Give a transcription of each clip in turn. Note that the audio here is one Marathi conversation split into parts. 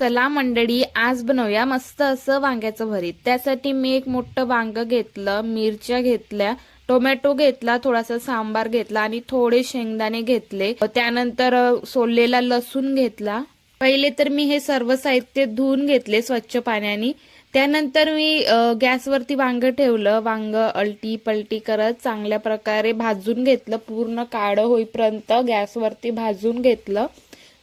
चला मंडळी आज बनवूया मस्त असं वांग्याचं भरीत. त्यासाठी मी एक मोठं वांग घेतलं मिरच्या घेतल्या टोमॅटो घेतला थोडासा सांबार घेतला आणि थोडे शेंगदाणे घेतले. त्यानंतर सोललेला लसूण घेतला. पहिले तर मी हे सर्व साहित्य धुवून घेतले स्वच्छ पाण्याने. त्यानंतर मी गॅसवरती वांग ठेवलं. वांग अलटी पलटी करत चांगल्या प्रकारे भाजून घेतलं. पूर्ण काळं होईपर्यंत गॅसवरती भाजून घेतलं.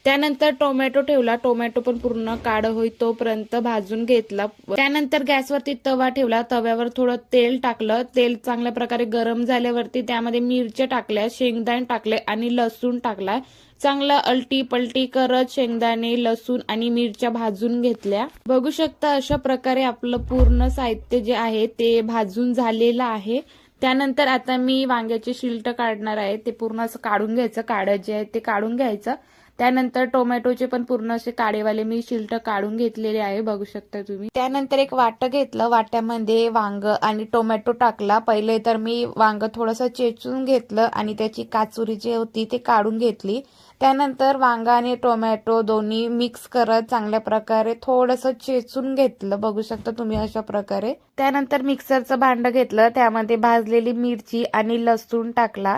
त्यानंतर टोमॅटो ठेवला. टोमॅटो पण पूर्ण काढ होई तोपर्यंत भाजून घेतला. त्यानंतर गॅसवरती तवा ठेवला. तव्यावर थोडं तेल टाकलं. तेल चांगल्या प्रकारे गरम झाल्यावरती त्यामध्ये मिरच्या टाकल्या शेंगदाणे टाकले आणि लसूण टाकला. चांगलं अलटी पलटी करत शेंगदाणे लसूण आणि मिरच्या भाजून घेतल्या. बघू शकता अशा प्रकारे आपलं पूर्ण साहित्य जे आहे ते भाजून झालेलं आहे. त्यानंतर आता मी वांग्याचे शिल्ट काढणार आहे. ते पूर्ण असं काढून घ्यायचं. काढं जे आहे ते काढून घ्यायचं. त्यानंतर टोमॅटोचे पण पूर्ण असे काळेवाले मी शिल्ट काढून घेतलेले आहे बघू शकता तुम्ही. त्यानंतर एक वाट घेतलं वाट्यामध्ये वांग आणि टोमॅटो टाकला. पहिले तर मी वांग थोडंसं चेचून घेतलं आणि त्याची काचुरी जी होती ती काढून घेतली. त्यानंतर वांग आणि टोमॅटो दोन्ही मिक्स करत चांगल्या प्रकारे थोडंसं चेचून घेतलं. बघू शकता तुम्ही अशा प्रकारे. त्यानंतर मिक्सरचं भांड घेतलं. त्यामध्ये भाजलेली मिरची आणि लसूण टाकला.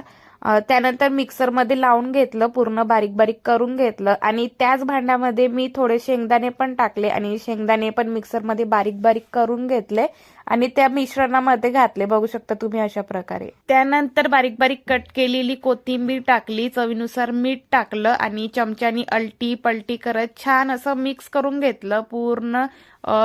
त्यानंतर मिक्सरमध्ये लावून घेतलं पूर्ण बारीक बारीक करून घेतलं. आणि त्याच भांड्यामध्ये मी थोडे शेंगदाणे पण टाकले आणि शेंगदाणे पण मिक्सरमध्ये बारीक बारीक करून घेतले आणि त्या मिश्रणामध्ये घातले. बघू शकता तुम्ही अशा प्रकारे. त्यानंतर बारीक बारीक कट केलेली कोथिंबीर टाकली. चवीनुसार मीठ टाकलं आणि चमच्यानी अलटी पलटी करत छान असं मिक्स करून घेतलं. पूर्ण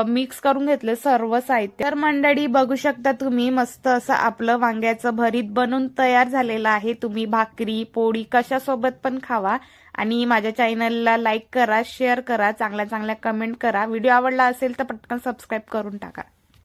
मिक्स करून घेतलं सर्व साहित्य. तर मंडळी बघू शकता तुम्ही मस्त असं आपलं वांग्याचं भरीत बनून तयार झालेलं आहे. तुम्ही भाकरी पोळी कशासोबत पण खावा. आणि माझ्या चॅनलला लाईक करा शेअर करा चांगल्या चांगल्या कमेंट करा. व्हिडिओ आवडला असेल तर पटकन सबस्क्राईब करून टाका.